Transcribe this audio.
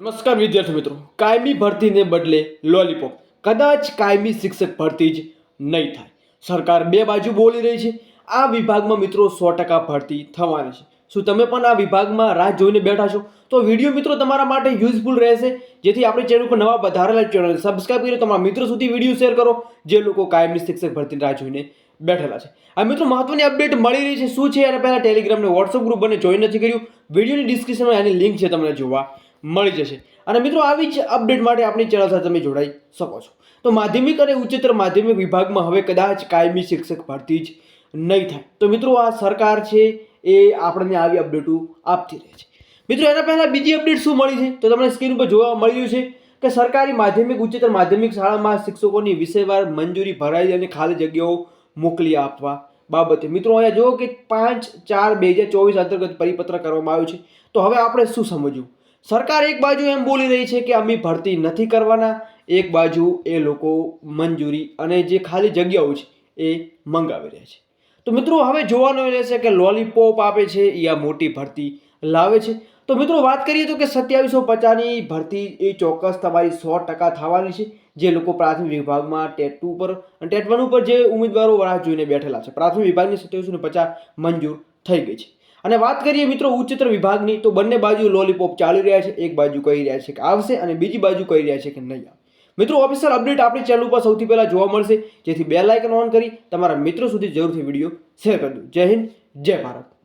નમસ્કાર વિદ્યાર્થી મિત્રો, કાયમી ભરતીને બદલે લોલીપોપ કદાચ કાયમી શિક્ષક ભરતી જ નહીં થાય. સરકાર બે બાજુ બોલી રહી છે. આ વિભાગમાં મિત્રો સો ટકા ભરતી થવાની છે. શું તમે પણ આ વિભાગમાં રાહ જોઈને બેઠા છો? તો વીડિયો મિત્રો તમારા માટે યુઝફુલ રહેશે. જેથી આપણી ચેનલ પર નવા વધારેલા ચેનલ સબસ્ક્રાઇબ કરીને તમારા મિત્રો સુધી વીડિયો શેર કરો, જે લોકો કાયમી શિક્ષક ભરતી રાહ જોઈને બેઠેલા છે. આ મિત્રો મહત્વની અપડેટ મળી રહી છે. શું છે? અને પહેલાં ટેલિગ્રામને વોટ્સઅપ ગ્રુપ બને જોઈન નથી કર્યું. વિડીયોની ડિસ્ક્રિપ્શનમાં એની લિંક છે તમને જોવા મળી જશે. અને મિત્રો, આવી જ અપડેટ માટે આપણી ચેનલ સાથે તમે જોડાઈ શકો છો. તો માધ્યમિક અને ઉચ્ચતર માધ્યમિક વિભાગમાં હવે કદાચ કાયમી શિક્ષક ભરતી જ નહીં થાય. તો મિત્રો, આ સરકાર છે એ આપણને આવી અપડેટો આપતી રહે છે. મિત્રો, એના પહેલાં બીજી અપડેટ શું મળી છે? તો તમને સ્ક્રીન ઉપર જોવા મળી રહ્યું છે કે સરકારી માધ્યમિક, ઉચ્ચતર માધ્યમિક શાળામાં શિક્ષકોની વિષયવાર મંજૂરી ભરાઈ અને ખાલી જગ્યાઓ મોકલી આપવા બાબતે. મિત્રો, અહીંયા જુઓ કે પાંચ ચાર બે હજાર ચોવીસ અંતર્ગત પરિપત્ર કરવામાં આવ્યું છે. તો હવે આપણે શું સમજવું? સરકાર એક બાજુ એમ બોલી રહી છે કે અમે ભરતી નથી કરવાના, એક બાજુ એ લોકો મંજૂરી અને જે ખાલી જગ્યાઓ છે એ મંગાવી રહ્યા છે. તો મિત્રો હવે જોવાનું રહેશે કે લોલીપોપ આપે છે એ મોટી ભરતી લાવે છે. તો મિત્રો વાત કરીએ તો કે સત્યાવીસો પચાસની ભરતી એ ચોક્કસ તમારી સો ટકા થવાની છે. જે લોકો પ્રાથમિક વિભાગમાં ટેટ ટુ પર અને ટેટ વન ઉપર જે ઉમેદવારો રાહ જોઈને બેઠેલા છે. પ્રાથમિક વિભાગની સત્યાવીસો પચાસ મંજૂર થઈ ગઈ છે. અને વાત કરીએ મિત્રો ઉચ્ચતર વિભાગની, તો બંને બાજુ લોલીપોપ ચાલી રહ્યા છે. એક બાજુ કહી રહ્યા છે કે આવશે અને બીજી બાજુ કહી રહ્યા છે કે નહીં આવે મિત્રો ઓફિસર અપડેટ આપણી ચેનલ પર સૌથી પહેલાં જોવા મળશે. જેથી બે લાઇકન ઓન કરી તમારા મિત્રો સુધી જરૂરથી વીડિયો શેર કરજો જય હિન્દ, જય ભારત.